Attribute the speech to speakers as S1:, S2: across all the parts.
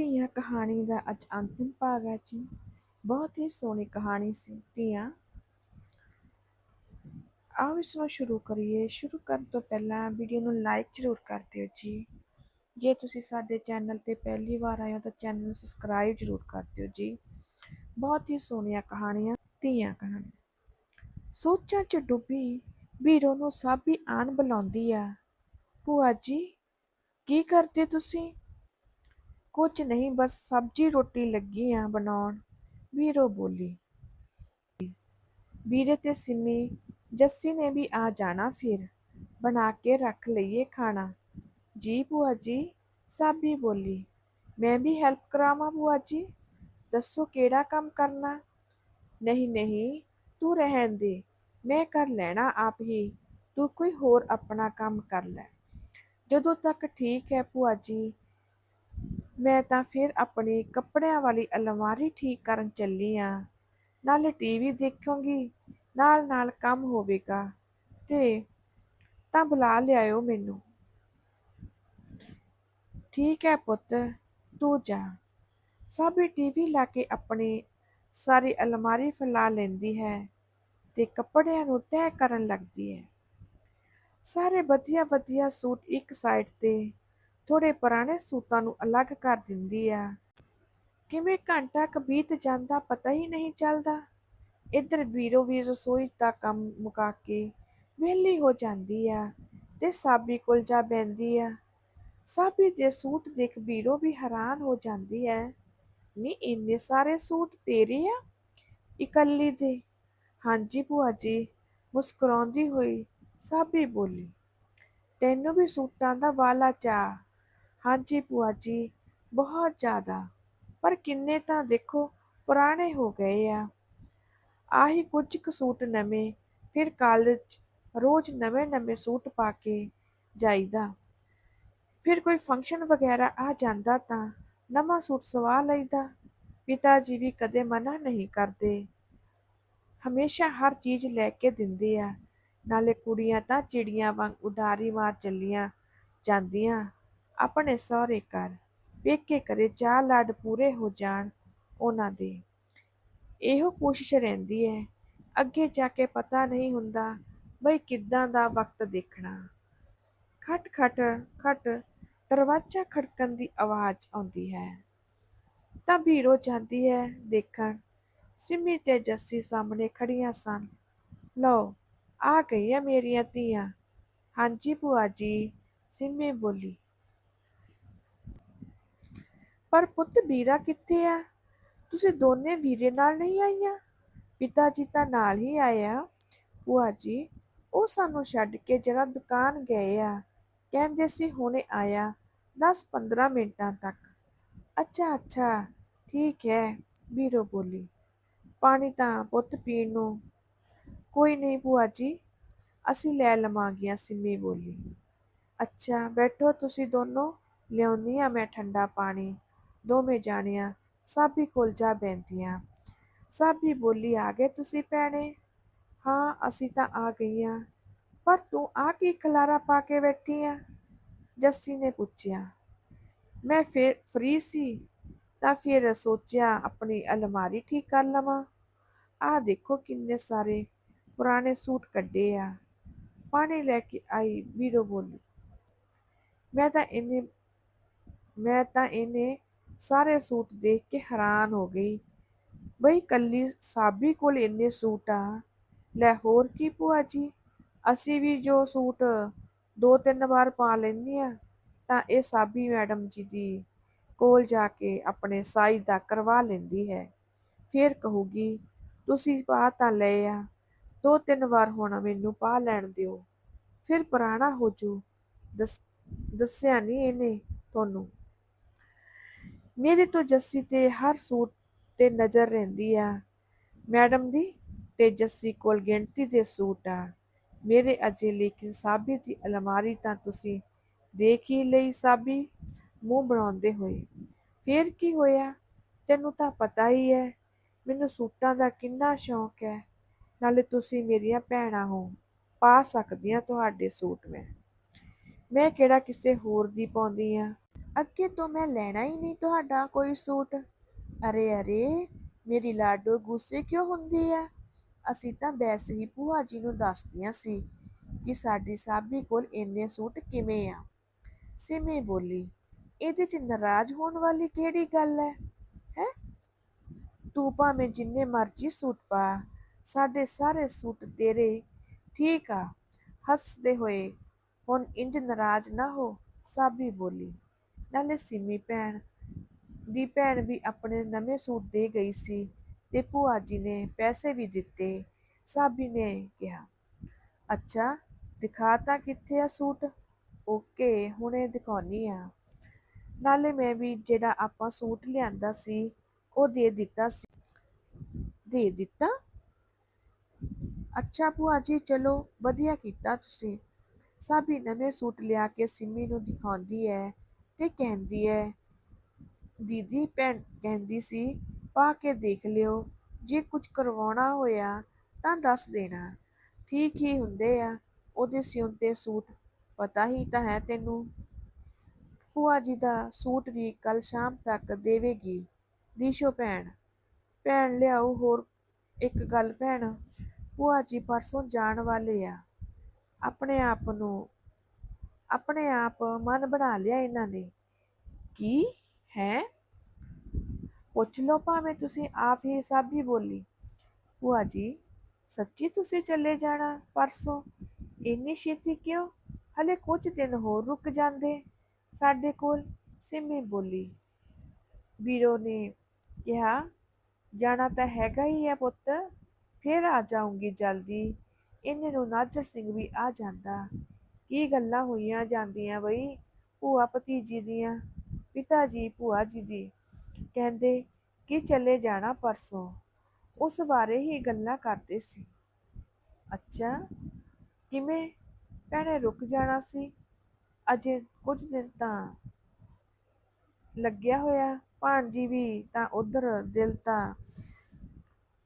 S1: ਧੀਆਂ ਕਹਾਣੀ ਦਾ ਅੱਜ ਅੰਤਿਮ ਭਾਗ ਹੈ ਜੀ। ਬਹੁਤ ਹੀ ਸੋਹਣੀ ਕਹਾਣੀ ਸੀ ਧੀਆਂ। ਆਓ ਇਸ ਨੂੰ ਸ਼ੁਰੂ ਕਰੀਏ। ਸ਼ੁਰੂ ਕਰਨ ਤੋਂ ਪਹਿਲਾਂ ਵੀਡੀਓ ਨੂੰ ਲਾਈਕ ਜ਼ਰੂਰ ਕਰ ਦਿਓ ਜੀ। ਜੇ ਤੁਸੀਂ ਸਾਡੇ ਚੈਨਲ ਤੇ ਪਹਿਲੀ ਵਾਰ ਆਏ ਹੋ ਤਾਂ ਚੈਨਲ ਨੂੰ ਸਬਸਕ੍ਰਾਈਬ ਜ਼ਰੂਰ ਕਰ ਦਿਓ ਜੀ। ਬਹੁਤ ਹੀ ਸੋਹਣੀਆਂ ਕਹਾਣੀਆਂ, ਧੀਆਂ ਕਹਾਣੀਆਂ। ਸੋਚਾਂ 'ਚ ਡੁੱਬੀ ਵੀਰੋ ਨੂੰ ਸਾਬੀ ਆਣ ਬੁਲਾਉਂਦੀ ਆ। ਭੂਆ ਜੀ, ਕੀ ਕਰਦੇ ਤੁਸੀਂ? ਕੁਝ ਨਹੀਂ ਬਸ ਸਬਜ਼ੀ ਰੋਟੀ ਲੱਗੀ ਆ ਬਣਾਉਣ ਵੀਰੋ ਬੋਲੀ ਵੀਰੇ ਤੇ ਸਿੰਮੀ ਜੱਸੀ ਨੇ ਵੀ ਆ ਜਾਣਾ ਫਿਰ ਬਣਾ ਕੇ ਰੱਖ ਲਈਏ ਖਾਣਾ ਜੀ ਭੂਆ ਜੀ ਸਾਬੀ ਬੋਲੀ ਮੈਂ ਵੀ ਹੈਲਪ ਕਰਾਵਾਂ ਭੂਆ ਜੀ ਦੱਸੋ ਕਿਹੜਾ ਕੰਮ ਕਰਨਾ ਨਹੀਂ ਨਹੀਂ ਤੂੰ ਰਹਿਣ ਦੇ ਮੈਂ ਕਰ ਲੈਣਾ ਆਪ ਹੀ ਤੂੰ ਕੋਈ ਹੋਰ ਆਪਣਾ ਕੰਮ ਕਰ ਲੈ ਜਦੋਂ ਤੱਕ ਠੀਕ ਹੈ ਭੂਆ ਜੀ ਮੈਂ ਤਾਂ ਫਿਰ ਆਪਣੇ ਕੱਪੜਿਆਂ ਵਾਲੀ ਅਲਮਾਰੀ ਠੀਕ ਕਰਨ ਚੱਲੀ ਆ। ਨਾਲ ਟੀਵੀ ਦੇਖਾਂਗੀ, ਨਾਲ ਨਾਲ ਕੰਮ ਹੋਵੇਗਾ, ਤੇ ਤਾਂ ਬੁਲਾ ਲਿਆਇਓ ਮੈਨੂੰ। ਠੀਕ ਹੈ ਪੁੱਤ, ਤੂੰ ਜਾ। ਸਾਬੀ ਟੀਵੀ ਲਾ ਕੇ ਆਪਣੀ ਸਾਰੀ ਅਲਮਾਰੀ ਫੈਲਾ ਲੈਂਦੀ ਹੈ ਤੇ ਕੱਪੜਿਆਂ ਨੂੰ ਤੈਅ ਕਰਨ ਲੱਗਦੀ ਹੈ। ਸਾਰੇ ਵਧੀਆ ਵਧੀਆ ਸੂਟ ਇੱਕ ਸਾਈਡ ਤੇ ਥੋੜੇ ਪੁਰਾਣੇ ਸੂਟਾਂ ਨੂੰ ਅਲੱਗ ਕਰ ਦਿੰਦੀ ਆ। ਕਿਵੇਂ ਘੰਟਾ ਕੁ ਬੀਤ ਜਾਂਦਾ ਪਤਾ ਹੀ ਨਹੀਂ ਚੱਲਦਾ। ਇੱਧਰ ਵੀਰੋ ਵੀ ਰਸੋਈ ਦਾ ਕੰਮ ਮੁਕਾ ਕੇ ਵਿਹਲੀ ਹੋ ਜਾਂਦੀ ਆ ਤੇ ਸਾਬੀ ਕੋਲ ਜਾ ਬੈੰਦੀ ਆ। ਸਾਬੀ ਦੇ ਸੂਟ ਦੇਖ ਵੀਰੋ ਵੀ ਹੈਰਾਨ ਹੋ ਜਾਂਦੀ ਹੈ ਨੀ, ਇੰਨੇ ਸਾਰੇ ਸੂਟ ਤੇਰੇ ਆ? ਇਕੱਲੀ ਦੇ। ਹਾਂਜੀ ਭੂਆ ਜੀ। ਮੁਸਕਰਾਉਂਦੀ ਹੋਈ ਸਾਬੀ ਬੋਲੀ, ਤੈਨੂੰ ਵੀ ਸੂਟਾਂ ਦਾ ਵਾਲਾ ਚਾਅ। ਹਾਂਜੀ ਭੂਆ ਜੀ, ਬਹੁਤ ਜ਼ਿਆਦਾ। ਪਰ ਕਿੰਨੇ ਤਾਂ ਦੇਖੋ ਪੁਰਾਣੇ ਹੋ ਗਏ ਆ। ਆਹੀ ਕੁਝ ਕੁ ਸੂਟ ਨਵੇਂ, ਫਿਰ ਕਾਲਜ ਰੋਜ਼ ਨਵੇਂ ਨਵੇਂ ਸੂਟ ਪਾ ਕੇ ਜਾਈਦਾ। ਫਿਰ ਕੋਈ ਫੰਕਸ਼ਨ ਵਗੈਰਾ ਆ ਜਾਂਦਾ ਤਾਂ ਨਵਾਂ ਸੂਟ ਸਵਾ ਲਈਦਾ। ਪਿਤਾ ਜੀ ਵੀ ਕਦੇ ਮਨਾ ਨਹੀਂ ਕਰਦੇ। ਹਮੇਸ਼ਾ ਹਰ ਚੀਜ਼ ਲੈ ਕੇ ਦਿੰਦੇ ਆ। ਨਾਲੇ ਕੁੜੀਆਂ ਤਾਂ ਚਿੜੀਆਂ ਵਾਂਗ ਉਡਾਰੀ ਮਾਰ ਚੱਲੀਆਂ ਜਾਂਦੀਆਂ। ਆਪਣੇ ਸਹੁਰੇ ਘਰ ਪੇਕੇ ਕਰੇ ਚਾਹ ਲਾਡ ਪੂਰੇ ਹੋ ਜਾਣ ਉਹਨਾਂ ਦੇ। ਇਹੋ ਕੋਸ਼ਿਸ਼ ਰਹਿੰਦੀ ਹੈ। ਅੱਗੇ ਜਾ ਕੇ ਪਤਾ ਨਹੀਂ ਹੁੰਦਾ ਬਈ ਕਿੱਦਾਂ ਦਾ ਵਕਤ ਦੇਖਣਾ। ਖਟ ਖਟ ਖਟ ਦਰਵਾਜ਼ਾ ਖੜਕਣ ਦੀ ਆਵਾਜ਼ ਆਉਂਦੀ ਹੈ। ਤਾਂ ਵੀਰੋ ਜਾਂਦੀ ਹੈ ਦੇਖਣ। ਸਿੰਮੀ ਤੇ ਜੱਸੀ ਸਾਹਮਣੇ ਖੜੀਆਂ ਸਨ। ਲਓ, ਆ ਗਈਆਂ ਮੇਰੀਆਂ ਧੀਆਂ। ਹਾਂਜੀ ਭੂਆ ਜੀ, ਸਿੰਮੀ ਬੋਲੀ। ਪਰ ਪੁੱਤ ਵੀਰਾ ਕਿੱਥੇ ਆ? ਤੁਸੀਂ ਦੋਨੇ ਵੀਰੇ ਨਾਲ ਨਹੀਂ ਆਈਆਂ? ਪਿਤਾ ਜੀ ਤਾਂ ਨਾਲ ਹੀ ਆਏ ਆ। ਭੂਆ ਜੀ, ਉਹ ਸਾਨੂੰ ਛੱਡ ਕੇ ਜਰਾ ਦੁਕਾਨ ਗਏ ਆ। ਕਹਿੰਦੇ ਸੀ ਹੁਣੇ ਆਇਆ 10-15 ਮਿੰਟਾਂ ਤੱਕ। ਅੱਛਾ ਅੱਛਾ, ਠੀਕ ਹੈ, ਵੀਰੋ ਬੋਲੀ। ਪਾਣੀ ਤਾਂ ਪੁੱਤ ਪੀਣ ਨੂੰ। ਕੋਈ ਨਹੀਂ ਭੂਆ ਜੀ, ਅਸੀਂ ਲੈ ਲਵਾਂਗੀਆਂ ਸਿੰਮੀ ਬੋਲੀ। ਅੱਛਾ, ਬੈਠੋ ਤੁਸੀਂ ਦੋਨੋਂ ਲਿਆਉਣੀ ਆ ਮੈਂ ਠੰਡਾ ਪਾਣੀ। ਦੋਵੇਂ ਜਾਣੀਆਂ ਸਾਬੀ ਕੋਲ ਜਾ ਬੈੰਦੀਆਂ ਸਾਬੀ ਬੋਲੀ, ਆ ਗਏ ਤੁਸੀਂ ਭੈਣੇ? ਹਾਂ, ਅਸੀਂ ਤਾਂ ਆ ਗਈਆਂ। ਪਰ ਤੂੰ ਆ ਕੀ ਖਲਾਰਾ ਪਾ ਕੇ ਬੈਠੀ ਆ ਜੱਸੀ ਨੇ ਪੁੱਛਿਆ। ਮੈਂ ਫਿਰ ਫਰੀ ਸੀ, ਤਾਂ ਫਿਰ ਸੋਚਿਆ ਆਪਣੀ ਅਲਮਾਰੀ ਠੀਕ ਕਰ ਲਵਾਂ। ਆ ਦੇਖੋ ਕਿੰਨੇ ਸਾਰੇ ਪੁਰਾਣੇ ਸੂਟ ਕੱਢੇ ਆ। ਪਾਣੀ ਲੈ ਕੇ ਆਈ ਵੀਰੋ ਬੋਲੀ। ਮੈਂ ਤਾਂ ਇਹਨੇ, ਮੈਂ ਤਾਂ ਇਹਨੇ ਸਾਰੇ ਸੂਟ ਦੇਖ ਕੇ ਹੈਰਾਨ ਹੋ ਗਈ। ਬਈ ਕੱਲੀ ਸਾਬੀ ਕੋਲ ਇੰਨੇ ਸੂਟ ਆ। ਲੈ ਹੋਰ ਕੀ ਭੂਆ ਜੀ? ਅਸੀਂ ਵੀ ਜੋ ਸੂਟ ਦੋ ਤਿੰਨ ਵਾਰ ਪਾ ਲੈਂਦੀ ਆ, ਤਾਂ ਇਹ ਸਾਬੀ ਮੈਡਮ ਜੀ ਦੀ ਕੋਲ ਜਾ ਕੇ ਆਪਣੇ ਸਾਈਜ਼ ਦਾ ਕਰਵਾ ਲੈਂਦੀ ਹੈ। ਫਿਰ ਕਹੂਗੀ, ਤੁਸੀਂ ਪਾ ਤਾਂ ਲਏ ਆ ਦੋ ਤਿੰਨ ਵਾਰ ਹੁਣ ਮੈਨੂੰ ਪਾ ਲੈਣ ਦਿਓ। ਫਿਰ ਪੁਰਾਣਾ ਹੋ ਜੂ। ਦੱਸਿਆ ਨਹੀਂ ਇਹਨੇ ਤੁਹਾਨੂੰ। ਮੇਰੇ ਤੋਂ ਜੱਸੀ ਤੇ ਹਰ ਸੂਟ ਤੇ ਨਜ਼ਰ ਰਹਿੰਦੀ ਆ। ਮੈਡਮ ਦੀ ਤੇ ਜੱਸੀ ਕੋਲ ਗਿਣਤੀ ਦੇ ਸੂਟ ਆ। ਮੇਰੇ ਅਜੇ ਲੇਕਿਨ ਸਾਬੀ ਦੀ ਅਲਮਾਰੀ ਤਾਂ ਤੁਸੀਂ ਦੇਖ ਹੀ ਲਈ ਸਾਬੀ, ਮੂੰਹ ਬਣਾਉਂਦੇ ਹੋਏ। ਫੇਰ ਕੀ ਹੋਇਆ? ਤੈਨੂੰ ਤਾਂ ਪਤਾ ਹੀ ਹੈ ਮੈਨੂੰ ਸੂਟਾਂ ਦਾ ਕਿੰਨਾ ਸ਼ੌਂਕ ਹੈ ਨਾਲੇ ਤੁਸੀਂ ਮੇਰੀਆਂ ਭੈਣਾਂ ਹੋ, ਪਾ ਸਕਦੀਆਂ ਤੁਹਾਡੇ ਸੂਟ ਮੈਂ। ਮੈਂ ਕਿਹੜਾ ਕਿਸੇ ਹੋਰ ਦੀ ਪਾਉਂਦੀ ਆ? ਅੱਗੇ ਤੋਂ ਮੈਂ ਲੈਣਾ ਹੀ ਨਹੀਂ ਤੁਹਾਡਾ ਕੋਈ ਸੂਟ। ਅਰੇ ਅਰੇ, ਮੇਰੀ ਲਾਡੋ, ਗੁੱਸੇ ਕਿਉਂ ਹੁੰਦੀ ਹੈ ਅਸੀਂ ਤਾਂ ਵੈਸੇ ਹੀ ਭੂਆ ਜੀ ਨੂੰ ਦੱਸਦੀਆਂ ਸੀ ਕਿ ਸਾਡੀ ਸਾਬੀ ਕੋਲ ਇੰਨੇ ਸੂਟ ਕਿਵੇਂ ਆ। ਸਿਮੀ ਬੋਲੀ, ਇਹਦੇ 'ਚ ਨਾਰਾਜ਼ ਹੋਣ ਵਾਲੀ ਕਿਹੜੀ ਗੱਲ ਹੈ ਹੈ? ਤੂੰ ਭਾਵੇਂ ਜਿੰਨੇ ਮਰਜ਼ੀ ਸੂਟ ਪਾ, ਸਾਡੇ ਸਾਰੇ ਸੂਟ ਤੇਰੇ ਠੀਕ ਆ, ਹੱਸਦੇ ਹੋਏ, ਹੁਣ ਇੰਜ ਨਾਰਾਜ਼ ਨਾ ਹੋ, ਸਾਬੀ ਬੋਲੀ। ਨਾਲੇ ਸਿਮੀ ਭੈਣ ਦੀ ਭੈਣ ਵੀ ਆਪਣੇ ਨਵੇਂ ਸੂਟ ਦੇ ਗਈ ਸੀ ਤੇ ਭੂਆ ਜੀ ਨੇ ਪੈਸੇ ਵੀ ਦਿੱਤੇ। ਸਾਬੀ ਨੇ ਕਿਹਾ, ਅੱਛਾ, ਦਿਖਾ ਤਾਂ ਕਿੱਥੇ ਆ ਸੂਟ? ਓਕੇ, ਹੁਣੇ ਦਿਖਾਉਣੀ ਆ। ਨਾਲੇ ਮੈਂ ਵੀ ਜਿਹੜਾ ਆਪਾਂ ਸੂਟ ਲਿਆਂਦਾ ਸੀ, ਉਹ ਦੇ ਦਿੱਤਾ ਸੀ। ਦੇ ਦਿੱਤਾ? ਅੱਛਾ ਭੂਆ ਜੀ, ਚਲੋ, ਵਧੀਆ ਕੀਤਾ ਤੁਸੀਂ। ਸਾਬੀ ਨਵੇਂ ਸੂਟ ਲਿਆ ਕੇ ਸਿੰਮੀ ਨੂੰ ਦਿਖਾਉਂਦੀ ਹੈ। ਤੇ ਕਹਿੰਦੀ ਹੈ ਦੀਦੀ, ਭੈਣ ਕਹਿੰਦੀ ਸੀ, ਪਾ ਕੇ ਦੇਖ ਲਿਓ, ਜੇ ਕੁਝ ਕਰਵਾਉਣਾ ਹੋਇਆ ਤਾਂ ਦੱਸ ਦੇਣਾ। ਠੀਕ ਹੀ ਹੁੰਦੇ ਆ, ਉਹਦੇ ਸਿਉਂਤੇ ਸੂਟ। ਪਤਾ ਹੀ ਤਾਂ ਹੈ ਤੈਨੂੰ। ਭੂਆ ਜੀ ਦਾ ਸੂਟ ਵੀ ਕੱਲ ਸ਼ਾਮ ਤੱਕ ਦੇਵੇਗੀ। ਦੀਸ਼ੋ ਭੈਣ। ਭੈਣ ਲਿਆਓ ਹੋਰ ਇੱਕ ਗੱਲ ਭੈਣ। ਭੂਆ ਜੀ ਪਰਸੋਂ ਜਾਣ ਵਾਲੇ ਆ। ਆਪਣੇ ਆਪ ਨੂੰ ਆਪਣੇ ਆਪ ਮਨ ਬਣਾ ਲਿਆ ਇਹਨਾਂ ਨੇ ਕੀ ਹੈ, ਪੁੱਛ ਲਓ ਭਾਵੇਂ ਤੁਸੀਂ ਆਪ ਹੀ ਸਾਬੀ ਬੋਲੀ। ਭੂਆ ਜੀ, ਸੱਚੀ ਤੁਸੀਂ ਚੱਲੇ ਜਾਣਾ ਪਰਸੋਂ? ਇੰਨੀ ਛੇਤੀ ਕਿਉਂ? ਹਲੇ ਕੁਝ ਦਿਨ ਹੋਰ ਰੁਕ ਜਾਂਦੇ ਸਾਡੇ ਕੋਲ, ਸਿੰਮੀ ਬੋਲੀ। ਵੀਰੋ ਨੇ ਕਿਹਾ, ਜਾਣਾ ਤਾਂ ਹੈਗਾ ਹੀ ਹੈ ਪੁੱਤ, ਫਿਰ ਆ ਜਾਊਂਗੀ ਜਲਦੀ। ਇਹਨੇ ਨੂੰ ਨਾਜਰ ਸਿੰਘ ਵੀ ਆ ਜਾਂਦਾ। ਕੀ ਗੱਲਾਂ ਹੋਈਆਂ ਜਾਂਦੀਆਂ ਬਈ ਭੂਆ ਭਤੀਜੀ ਦੀਆਂ? ਪਿਤਾ ਜੀ, ਭੂਆ ਜੀ ਦੀ। ਕਹਿੰਦੇ, ਕਿ ਚਲੇ ਜਾਣਾ ਪਰਸੋਂ? ਉਸ ਬਾਰੇ ਹੀ ਗੱਲਾਂ ਕਰਦੇ ਸੀ। ਅੱਛਾ, ਕਿਵੇਂ? ਭੈਣੇ ਰੁਕ ਜਾਣਾ ਸੀ? ਅਜੇ ਕੁਝ ਦਿਨ ਤਾਂ ਲੱਗਿਆ ਹੋਇਆ। ਭਾਣਜੀ ਵੀ ਤਾਂ ਉਧਰ, ਦਿਲ ਤਾਂ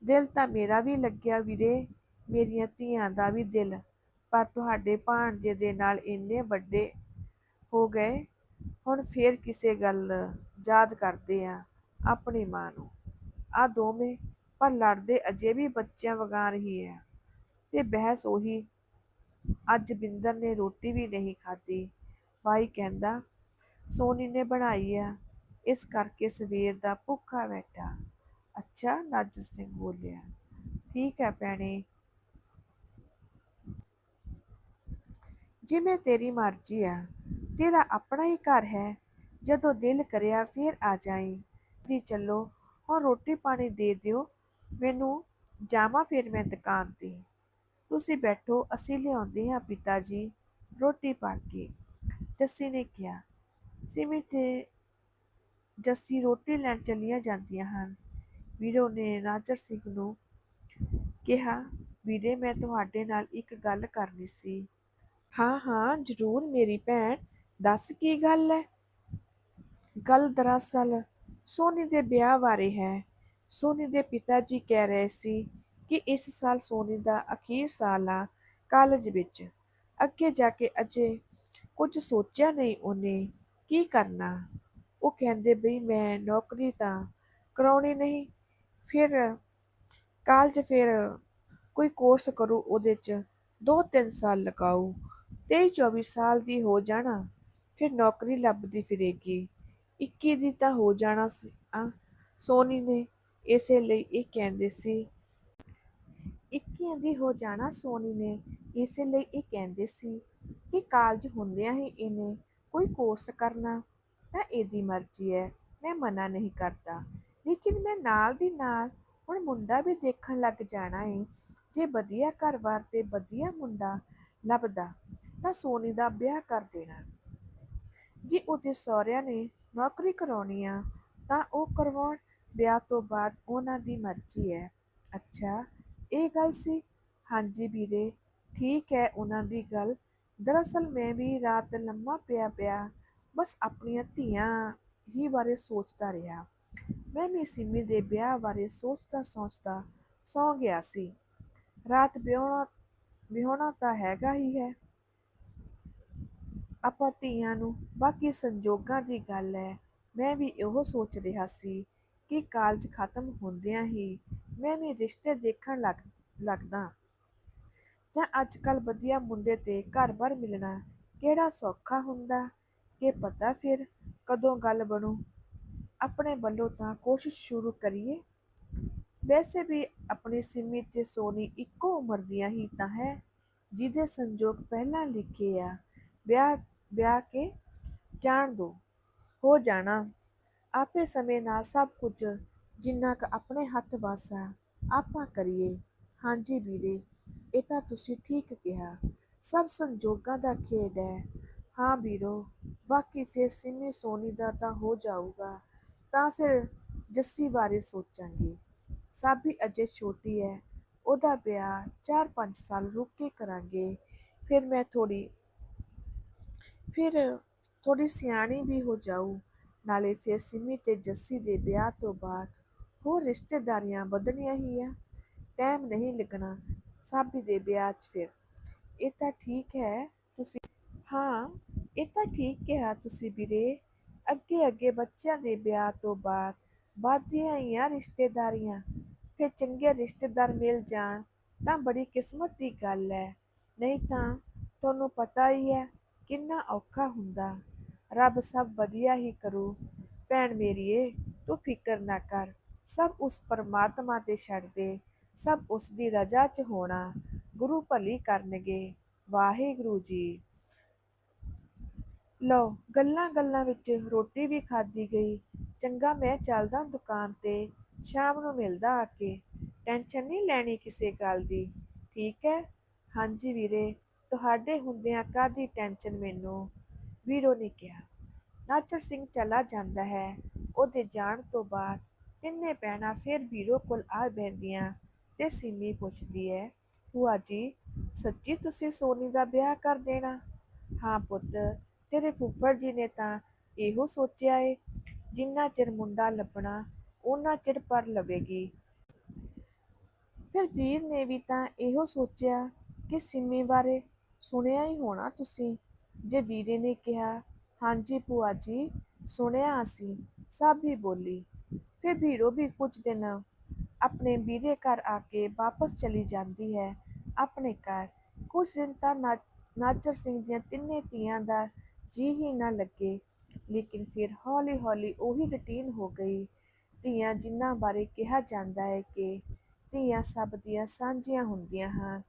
S1: ਦਿਲ ਤਾਂ ਮੇਰਾ ਵੀ ਲੱਗਿਆ ਵੀਰੇ। ਮੇਰੀਆਂ ਧੀਆਂ ਦਾ ਵੀ ਦਿਲ ਪਰ ਤੁਹਾਡੇ ਭਾਣਜੇ ਦੇ ਨਾਲ ਇੰਨੇ ਵੱਡੇ ਹੋ ਗਏ, ਹੁਣ ਫੇਰ ਕਿਸੇ ਗੱਲ ਯਾਦ ਕਰਦੇ ਆ ਆਪਣੀ ਮਾਂ ਨੂੰ। ਆ ਦੋਵੇਂ ਪਰ ਲੜਦੇ ਅਜੇ ਵੀ ਬੱਚਿਆਂ ਵਗਾਰ ਹੀ ਹੈ ਤੇ ਬਹਿਸ ਉਹੀ, ਅੱਜ ਬਿੰਦਰ ਨੇ ਰੋਟੀ ਵੀ ਨਹੀਂ ਖਾਧੀ। ਭਾਈ ਕਹਿੰਦਾ, ਸੋਨੀ ਨੇ ਬਣਾਈ ਆ, ਇਸ ਕਰਕੇ ਸਵੇਰ ਦਾ ਭੁੱਖਾ ਬੈਠਾ। ਅੱਛਾ ਨਾਜਰ ਸਿੰਘ ਬੋਲਿਆ, ਠੀਕ ਹੈ ਭੈਣੇ ਜਿਵੇਂ ਤੇਰੀ ਮਰਜ਼ੀ ਆ, ਤੇਰਾ ਆਪਣਾ ਹੀ ਘਰ ਹੈ, ਜਦੋਂ ਦਿਲ ਕਰਿਆ ਫਿਰ ਆ ਜਾਈ। ਜੀ ਚੱਲੋ, ਹੁਣ ਰੋਟੀ ਪਾਣੀ ਦੇ ਦਿਓ, ਮੈਨੂੰ ਜਾਵਾਂ ਫਿਰ ਮੈਂ ਦੁਕਾਨ ਤੇ। ਤੁਸੀਂ ਬੈਠੋ, ਅਸੀਂ ਲਿਆਉਂਦੇ ਹਾਂ ਪਿਤਾ ਜੀ ਰੋਟੀ ਪਾ ਕੇ। ਜੱਸੀ ਨੇ ਕਿਹਾ, ਸਿਮੀ ਤੇ ਜੱਸੀ ਰੋਟੀ ਲੈਣ ਚਲੀਆਂ ਜਾਂਦੀਆਂ ਹਨ। ਵੀਰੋ ਨੇ ਰਾਜਰ ਸਿੰਘ ਨੂੰ ਕਿਹਾ, ਵੀਰੇ, ਮੈਂ ਤੁਹਾਡੇ ਨਾਲ ਇੱਕ ਗੱਲ ਕਰਨੀ ਸੀ। ਹਾਂ ਹਾਂ, ਜ਼ਰੂਰ ਮੇਰੀ ਭੈਣ, ਦੱਸ ਕੀ ਗੱਲ ਹੈ ਗੱਲ ਦਰਅਸਲ ਸੋਨੀ ਦੇ ਵਿਆਹ ਬਾਰੇ ਹੈ। ਸੋਨੀ ਦੇ ਪਿਤਾ ਜੀ ਕਹਿ ਰਹੇ ਸੀ ਕਿ ਇਸ ਸਾਲ ਸੋਨੀ ਦਾ ਅਖੀਰ ਸਾਲ ਆ ਕਾਲਜ ਵਿੱਚ। ਅੱਗੇ ਜਾ ਕੇ ਅਜੇ ਕੁਝ ਸੋਚਿਆ ਨਹੀਂ ਉਹਨੇ, ਕੀ ਕਰਨਾ? ਉਹ ਕਹਿੰਦੇ ਬਈ ਮੈਂ ਨੌਕਰੀ ਤਾਂ ਕਰਾਉਣੀ ਨਹੀਂ, ਫਿਰ ਕਾਲਜ ਫਿਰ ਕੋਈ ਕੋਰਸ ਕਰੂ, ਉਹਦੇ 'ਚ 2-3 ਸਾਲ ਲਗਾਉ 23-24 ਸਾਲ ਦੀ ਹੋ ਜਾਣਾ, ਫਿਰ ਨੌਕਰੀ ਲੱਭਦੀ ਫਿਰੇਗੀ। 21 ਦੀ ਤਾਂ ਹੋ ਜਾਣਾ ਸੀ ਸੋਨੀ ਨੇ ਇਸੇ ਲਈ ਇਹ ਕਹਿੰਦੇ ਸੀ। 21 ਦੀ ਹੋ ਜਾਣਾ, ਸੋਨੀ ਨੇ ਇਸੇ ਲਈ ਇਹ ਕਹਿੰਦੇ ਸੀ ਕਿ ਕਾਲਜ ਹੁੰਦਿਆਂ ਹੀ ਇਹਨੇ ਕੋਈ ਕੋਰਸ ਕਰਨਾ, ਤਾਂ ਇਹਦੀ ਮਰਜ਼ੀ ਹੈ, ਮੈਂ ਮਨਾ ਨਹੀਂ ਕਰਦਾ। ਲੇਕਿਨ ਮੈਂ ਨਾਲ ਦੀ ਨਾਲ ਹੁਣ ਮੁੰਡਾ ਵੀ ਦੇਖਣ ਲੱਗ ਜਾਣਾ ਏ। ਜੇ ਵਧੀਆ ਘਰ-ਬਾਰ ਤੇ ਵਧੀਆ ਮੁੰਡਾ ਲੱਭਦਾ, ਤਾਂ ਸੋਨੀ ਦਾ ਵਿਆਹ ਕਰ ਦੇਣਾ। ਜੇ ਉਹਦੇ ਸਹੁਰਿਆਂ ਨੇ ਨੌਕਰੀ ਕਰਾਉਣੀ ਆ, ਤਾਂ ਉਹ ਕਰਵਾਉਣ ਵਿਆਹ ਤੋਂ ਬਾਅਦ ਉਹਨਾਂ ਦੀ ਮਰਜ਼ੀ ਹੈ ਅੱਛਾ, ਇਹ ਗੱਲ ਸੀ? ਹਾਂਜੀ ਵੀਰੇ, ਠੀਕ ਹੈ ਉਹਨਾਂ ਦੀ ਗੱਲ। ਦਰਅਸਲ ਮੈਂ ਵੀ ਰਾਤ ਲੰਮਾ ਪਿਆ ਪਿਆ, ਬਸ ਆਪਣੀਆਂ ਧੀਆਂ ਹੀ ਬਾਰੇ ਸੋਚਦਾ ਰਿਹਾ। ਮੈਂ ਵੀ ਸਿੰਮੀ ਦੇ ਵਿਆਹ ਬਾਰੇ ਸੋਚਦਾ ਸੋਚਦਾ ਸੌਂ ਗਿਆ ਸੀ। ਰਾਤ ਵਿਆਹੁਣਾ ਵਿਆਹੁਣਾ ਤਾਂ ਹੈਗਾ ਹੀ ਹੈ। ਆਪਾਂ ਧੀਆਂ ਨੂੰ, ਬਾਕੀ ਸੰਜੋਗਾਂ ਦੀ ਗੱਲ ਹੈ। ਮੈਂ ਵੀ ਇਹੋ ਸੋਚ ਰਿਹਾ ਸੀ ਕਿ ਕਾਲਜ ਖਤਮ ਹੁੰਦਿਆਂ ਹੀ ਮੈਂ ਵੀ ਰਿਸ਼ਤੇ ਦੇਖਣ ਲੱਗ, ਲੱਗਦਾ। ਜਾਂ ਅੱਜ ਕੱਲ੍ਹ ਵਧੀਆ ਮੁੰਡੇ ਤੇ ਘਰ-ਬਾਰ ਮਿਲਣਾ ਕਿਹੜਾ ਸੌਖਾ ਹੁੰਦਾ ਕਿ ਪਤਾ ਫਿਰ ਕਦੋਂ ਗੱਲ ਬਣੂ। ਆਪਣੇ ਵੱਲੋਂ ਤਾਂ ਕੋਸ਼ਿਸ਼ ਸ਼ੁਰੂ ਕਰੀਏ। ਵੈਸੇ ਵੀ ਆਪਣੀ ਸਿੰਮੀ ਤੇ ਸੋਨੀ ਇੱਕੋ ਉਮਰ ਦੀਆਂ ਹੀ ਤਾਂ ਹੈ, ਜਿਹਦੇ ਸੰਜੋਗ ਪਹਿਲਾਂ ਲਿਖੇ ਆ, ਵਿਆਹ ਵਿਆਹ ਕੇ ਜਾਣ ਦੋ, ਹੋ ਜਾਣਾ। ਆਪੇ ਸਮੇਂ ਨਾਲ ਸਭ ਕੁਝ ਜਿੰਨਾ ਕੁ ਆਪਣੇ ਹੱਥ ਵੱਸ ਆ ਆਪਾਂ ਕਰੀਏ। ਹਾਂਜੀ ਵੀਰੇ, ਇਹ ਤਾਂ ਤੁਸੀਂ ਠੀਕ ਕਿਹਾ। ਸਭ ਸੰਜੋਗਾਂ ਦਾ ਖੇਡ ਹੈ। ਹਾਂ ਵੀਰੋ, ਬਾਕੀ ਫਿਰ ਸਿੰਮੀ ਸੋਨੀ ਦਾ ਤਾਂ ਹੋ ਜਾਊਗਾ। ਤਾਂ ਫਿਰ ਜੱਸੀ ਬਾਰੇ ਸੋਚਾਂਗੇ। ਸਾਬੀ ਅਜੇ ਛੋਟੀ ਹੈ, ਉਹਦਾ ਵਿਆਹ 4-5 ਸਾਲ ਰੁਕ ਕੇ ਕਰਾਂਗੇ। ਫਿਰ ਮੈਂ ਥੋੜੀ ਫਿਰ ਥੋੜੀ ਸਿਆਣੀ ਵੀ ਹੋ ਜਾਊ। ਨਾਲੇ ਫਿਰ ਸਿੰਮੀ ਤੇ ਜੱਸੀ ਦੇ ਵਿਆਹ ਤੋਂ ਬਾਅਦ ਹੋਰ ਰਿਸ਼ਤੇਦਾਰੀਆਂ ਵਧਣੀਆਂ ਹੀ ਆ। ਟਾਈਮ ਨਹੀਂ ਲੱਗਣਾ ਸਾਬੀ ਦੇ ਵਿਆਹ 'ਚ ਫਿਰ। ਇਹ ਤਾਂ ਠੀਕ ਹੈ ਤੁਸੀਂ, ਹਾਂ, ਇਹ ਤਾਂ ਠੀਕ ਕਿਹਾ ਤੁਸੀਂ ਵੀਰੇ। ਅੱਗੇ ਅੱਗੇ ਬੱਚਿਆਂ ਦੇ ਵਿਆਹ ਤੋਂ ਬਾਅਦ ਵੱਧਦੀਆਂ ਹੀ ਆ ਰਿਸ਼ਤੇਦਾਰੀਆਂ, ਫਿਰ ਚੰਗੇ ਰਿਸ਼ਤੇਦਾਰ ਮਿਲ ਜਾਣ ਤਾਂ ਬੜੀ ਕਿਸਮਤ ਦੀ ਗੱਲ ਹੈ। ਨਹੀਂ ਤਾਂ ਤੁਹਾਨੂੰ ਪਤਾ ਹੀ ਹੈ ਕਿੰਨਾ ਔਖਾ ਹੁੰਦਾ। ਰੱਬ ਸਭ ਵਧੀਆ ਹੀ ਕਰੂ। ਭੈਣ ਮੇਰੀਏ, ਤੂੰ ਫਿਕਰ ਨਾ ਕਰ। ਸਭ ਉਸ ਪਰਮਾਤਮਾ ਤੇ ਛੱਡ ਦੇ ਸਭ ਉਸ ਦੀ ਰਜ਼ਾ 'ਚ ਹੋਣਾ ਗੁਰੂ ਭਲੀ ਕਰਨਗੇ। ਵਾਹਿਗੁਰੂ ਜੀ ਲਓ, ਗੱਲਾਂ ਗੱਲਾਂ ਵਿੱਚ ਰੋਟੀ ਵੀ ਖਾਧੀ ਗਈ। ਚੰਗਾ ਮੈਂ ਚੱਲਦਾ ਦੁਕਾਨ ਤੇ, ਸ਼ਾਮ ਨੂੰ ਮਿਲਦਾ ਆ ਕੇ। ਟੈਨਸ਼ਨ ਨਹੀਂ ਲੈਣੀ ਕਿਸੇ ਗੱਲ ਦੀ। ਠੀਕ ਹੈ? ਹਾਂਜੀ ਵੀਰੇ, ਤੁਹਾਡੇ ਹੁੰਦਿਆਂ ਕਾਦੀ ਟੈਨਸ਼ਨ ਮੈਨੂੰ? ਵੀਰੋ ਨੇ ਕਿਹਾ, ਨਾਚਰ ਸਿੰਘ ਚਲਾ ਜਾਂਦਾ ਹੈ। ਉਹਦੇ ਜਾਣ ਤੋਂ ਬਾਅਦ ਤਿੰਨੇ ਭੈਣਾਂ ਫਿਰ ਵੀਰੋ ਕੋਲ ਆ ਬਹਿੰਦੀਆਂ ਤੇ ਸਿੰਮੀ ਪੁੱਛਦੀ ਹੈ, ਭੂਆ ਜੀ, ਸੱਚੀ ਤੁਸੀਂ ਸੋਨੀ ਦਾ ਵਿਆਹ ਕਰ ਦੇਣਾ? ਹਾਂ ਪੁੱਤ ਤੇਰੇ ਫੁੱਫੜ ਜੀ ਨੇ ਤਾਂ ਇਹੋ ਸੋਚਿਆ ਏ, ਜਿੰਨਾ ਚਿਰ ਮੁੰਡਾ ਲੱਭਣਾ ਉਹਨਾਂ ਚਿਰ ਪਰ ਲਵੇਗੀ। ਫਿਰ ਵੀਰ ਨੇ ਵੀ ਤਾਂ ਇਹੋ ਸੋਚਿਆ ਕਿ ਸਿੰਮੀ ਬਾਰੇ ਸੁਣਿਆ ਹੀ ਹੋਣਾ ਤੁਸੀਂ। ਜੇ ਵੀਰੇ ਨੇ ਕਿਹਾ, ਹਾਂਜੀ ਭੂਆ ਜੀ, ਸੁਣਿਆ ਅਸੀਂ, ਸਭ ਵੀ ਬੋਲੀ। ਫਿਰ ਵੀਰੋ ਵੀ ਕੁਝ ਦਿਨ ਆਪਣੇ ਵੀਰੇ ਘਰ ਆ ਕੇ ਵਾਪਸ ਚਲੀ ਜਾਂਦੀ ਹੈ। ਆਪਣੇ ਘਰ ਕੁਝ ਦਿਨ ਤਾਂ ਨਾ- ਨਾਜਰ ਸਿੰਘ ਦੀਆਂ ਤਿੰਨੇ ਧੀਆਂ ਦਾ ਜੀ ਹੀ ਨਾ ਲੱਗੇ। ਲੇਕਿਨ ਫਿਰ ਹੌਲੀ ਹੌਲੀ ਉਹੀ ਰੁਟੀਨ ਹੋ ਗਈ। ਧੀਆਂ ਜਿਨ੍ਹਾਂ ਬਾਰੇ ਕਿਹਾ ਜਾਂਦਾ ਹੈ ਕਿ ਧੀਆਂ ਸਭ ਦੀਆਂ ਸਾਂਝੀਆਂ ਹੁੰਦੀਆਂ ਹਨ।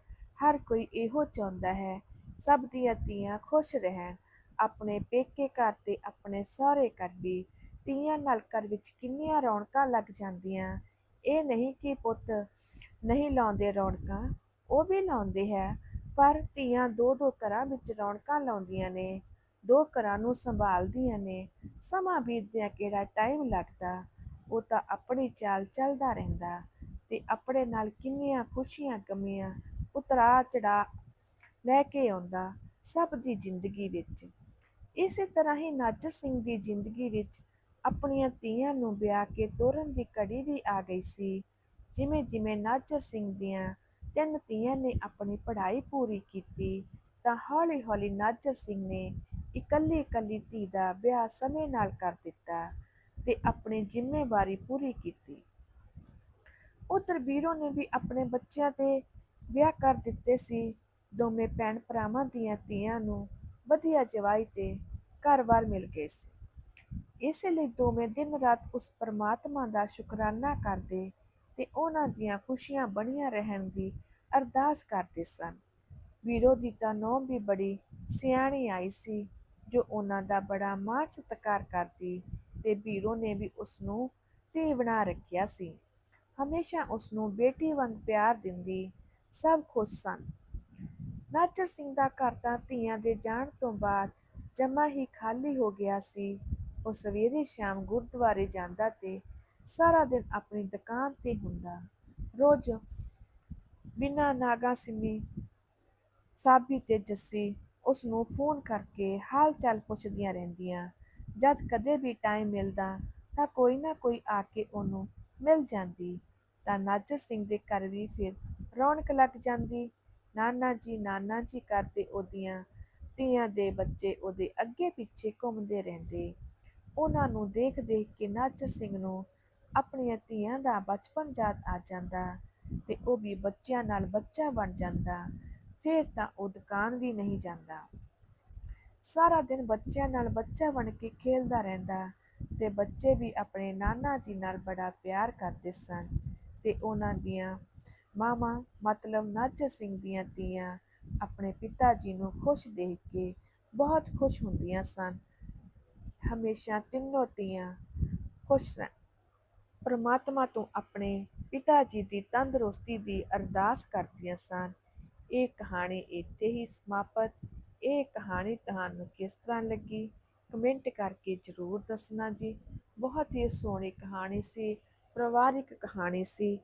S1: ਹਰ ਕੋਈ ਇਹੋ ਚਾਹੁੰਦਾ ਹੈ, ਸਭ ਦੀਆਂ ਧੀਆਂ ਖੁਸ਼ ਰਹਿਣ, ਆਪਣੇ ਪੇਕੇ ਘਰ ਤੇ ਆਪਣੇ ਸਹੁਰੇ ਘਰ ਵੀ। ਧੀਆਂ ਨਾਲ ਘਰ ਵਿੱਚ ਕਿੰਨੀਆਂ ਰੌਣਕਾਂ ਲੱਗ ਜਾਂਦੀਆਂ। ਇਹ ਨਹੀਂ ਕਿ ਪੁੱਤ ਨਹੀਂ ਲਾਉਂਦੇ ਰੌਣਕਾਂ, ਉਹ ਵੀ ਲਾਉਂਦੇ ਹੈ, ਪਰ ਧੀਆਂ ਦੋ ਦੋ ਘਰਾਂ ਵਿੱਚ ਰੌਣਕਾਂ ਲਾਉਂਦੀਆਂ ਨੇ। ਦੋ ਘਰਾਂ ਨੂੰ ਸੰਭਾਲਦੀਆਂ ਨੇ। ਸਮਾਂ ਬੀਤਦਿਆਂ ਕਿਹੜਾ ਟਾਈਮ ਲੱਗਦਾ? ਉਹ ਤਾਂ ਆਪਣੀ ਚਾਲ ਚੱਲਦਾ ਰਹਿੰਦਾ ਤੇ ਆਪਣੇ ਨਾਲ ਕਿੰਨੀਆਂ ਖੁਸ਼ੀਆਂ ਕਮੀਆਂ ਉਤਰਾ ਚੜਾ ਲੈ ਕੇ ਆਉਂਦਾ ਸਭ ਦੀ ਜ਼ਿੰਦਗੀ ਵਿੱਚ। ਇਸੇ ਤਰ੍ਹਾਂ ਹੀ ਨਾਜਰ ਸਿੰਘ ਦੀ ਜ਼ਿੰਦਗੀ ਵਿੱਚ ਆਪਣੀਆਂ ਧੀਆਂ ਨੂੰ ਵਿਆਹ ਕੇ ਤੋਰਨ ਦੀ ਘੜੀ ਵੀ ਆ ਗਈ ਸੀ। ਜਿਵੇਂ ਜਿਵੇਂ ਨਾਜਰ ਸਿੰਘ ਦੀਆਂ ਤਿੰਨ ਧੀਆਂ ਨੇ ਆਪਣੀ ਪੜ੍ਹਾਈ ਪੂਰੀ ਕੀਤੀ ਤਾਂ ਹੌਲੀ ਹੌਲੀ ਨਾਜਰ ਸਿੰਘ ਨੇ ਇਕੱਲੀ ਇਕੱਲੀ ਧੀ ਦਾ ਵਿਆਹ ਸਮੇਂ ਨਾਲ ਕਰ ਦਿੱਤਾ ਤੇ ਆਪਣੀ ਜ਼ਿੰਮੇਵਾਰੀ ਪੂਰੀ ਕੀਤੀ। ਉਧਰ ਵੀਰੋ ਨੇ ਵੀ ਆਪਣੇ ਬੱਚਿਆਂ ਤੇ ਵਿਆਹ ਕਰ ਦਿੱਤੇ ਸੀ। ਦੋਵੇਂ ਭੈਣ ਭਰਾਵਾਂ ਦੀਆਂ ਧੀਆਂ ਨੂੰ ਵਧੀਆ ਜਵਾਈ ਤੇ ਘਰ-ਬਾਰ ਮਿਲ ਗਏ ਸੀ। ਇਸੇ ਲਈ ਦੋਵੇਂ ਦਿਨ ਰਾਤ ਉਸ ਪਰਮਾਤਮਾ ਦਾ ਸ਼ੁਕਰਾਨਾ ਕਰਦੇ ਤੇ ਉਹਨਾਂ ਦੀਆਂ ਖੁਸ਼ੀਆਂ ਬਣੀਆਂ ਰਹਿਣ ਦੀ ਅਰਦਾਸ ਕਰਦੇ ਸਨ। ਵੀਰੋ ਦੀ ਤਾਂ ਨੌਂ ਵੀ ਬੜੀ ਸਿਆਣੀ ਆਈ ਸੀ, ਜੋ ਉਹਨਾਂ ਦਾ ਬੜਾ ਮਾਣ ਸਤਿਕਾਰ ਕਰਦੀ ਤੇ ਵੀਰੋ ਨੇ ਵੀ ਉਸ ਨੂੰ ਧੀ ਬਣਾ ਰੱਖਿਆ ਸੀ। ਹਮੇਸ਼ਾ ਉਸ ਨੂੰ ਬੇਟੀ ਵਾਂਗ ਪਿਆਰ ਦਿੰਦੀ ਸਭ ਖੁਸ਼ ਸਨ। ਨਾਚਰ ਸਿੰਘ ਦਾ ਘਰ ਤਾਂ ਧੀਆਂ ਦੇ ਜਾਣ ਤੋਂ ਬਾਅਦ ਜਮਾ ਹੀ ਖਾਲੀ ਹੋ ਗਿਆ ਸੀ। ਉਹ ਸਵੇਰੇ ਸ਼ਾਮ ਗੁਰਦੁਆਰੇ ਜਾਂਦਾ ਤੇ ਸਾਰਾ ਦਿਨ ਆਪਣੀ ਦੁਕਾਨ ਤੇ ਹੁੰਦਾ। ਰੋਜ਼ ਬਿਨਾਂ ਨਾਗਾ ਸਿੰਮੀ ਸਾਬੀ ਤੇ ਜੱਸੀ ਉਸ ਨੂੰ ਫੋਨ ਕਰਕੇ ਹਾਲ ਚਾਲ ਪੁੱਛਦੀਆਂ ਰਹਿੰਦੀਆਂ। ਜਦ ਕਦੇ ਵੀ ਟਾਈਮ ਮਿਲਦਾ ਤਾਂ ਕੋਈ ਨਾ ਕੋਈ ਆ ਕੇ ਉਹਨੂੰ ਮਿਲ ਜਾਂਦੀ। ਤਾਂ ਨਾਜਰ ਸਿੰਘ ਦੇ ਘਰ ਵੀ ਫਿਰ ਰੌਣਕ ਲੱਗ ਜਾਂਦੀ। ਨਾਨਾ ਜੀ ਨਾਨਾ ਜੀ ਕਰਦੇ ਉਹਦੀਆਂ, ਧੀਆਂ ਦੇ ਬੱਚੇ ਉਹਦੇ ਅੱਗੇ ਪਿੱਛੇ ਘੁੰਮਦੇ ਰਹਿੰਦੇ। ਉਹਨਾਂ ਨੂੰ ਦੇਖ ਦੇਖ ਕੇ ਨਾਜਰ ਸਿੰਘ ਨੂੰ ਆਪਣੀਆਂ ਧੀਆਂ ਦਾ ਬਚਪਨ ਯਾਦ ਆ ਜਾਂਦਾ ਤੇ ਉਹ ਵੀ ਬੱਚਿਆਂ ਨਾਲ ਬੱਚਾ ਬਣ ਜਾਂਦਾ। ਫਿਰ ਤਾਂ ਉਹ ਦੁਕਾਨ ਵੀ ਨਹੀਂ ਜਾਂਦਾ। ਸਾਰਾ ਦਿਨ ਬੱਚਿਆਂ ਨਾਲ ਬੱਚਾ ਬਣ ਕੇ ਖੇਲਦਾ ਰਹਿੰਦਾ ਤੇ ਬੱਚੇ ਵੀ ਆਪਣੇ ਨਾਨਾ ਜੀ ਨਾਲ ਬੜਾ ਪਿਆਰ ਕਰਦੇ ਸਨ ਤੇ ਉਹਨਾਂ ਦੀਆਂ ਮਾਮਾ ਮਤਲਬ ਨਾਚਰ ਸਿੰਘ ਦੀਆਂ ਧੀਆਂ ਆਪਣੇ ਪਿਤਾ ਜੀ ਨੂੰ ਖੁਸ਼ ਦੇਖ ਕੇ ਬਹੁਤ ਖੁਸ਼ ਹੁੰਦੀਆਂ ਸਨ। ਹਮੇਸ਼ਾ ਤਿੰਨੋਂ ਧੀਆਂ ਖੁਸ਼ ਸਨ। ਪਰਮਾਤਮਾ ਤੋਂ ਆਪਣੇ ਪਿਤਾ ਜੀ ਦੀ ਤੰਦਰੁਸਤੀ ਦੀ ਅਰਦਾਸ ਕਰਦੀਆਂ ਸਨ ਇਹ ਕਹਾਣੀ ਇੱਥੇ ਹੀ ਸਮਾਪਤ। ਇਹ ਕਹਾਣੀ ਤੁਹਾਨੂੰ ਕਿਸ ਤਰ੍ਹਾਂ ਲੱਗੀ? ਕਮੈਂਟ ਕਰਕੇ ਜ਼ਰੂਰ ਦੱਸਣਾ ਜੀ। ਬਹੁਤ ਹੀ ਸੋਹਣੀ ਕਹਾਣੀ ਸੀ, ਪਰਿਵਾਰਿਕ ਕਹਾਣੀ ਸੀ।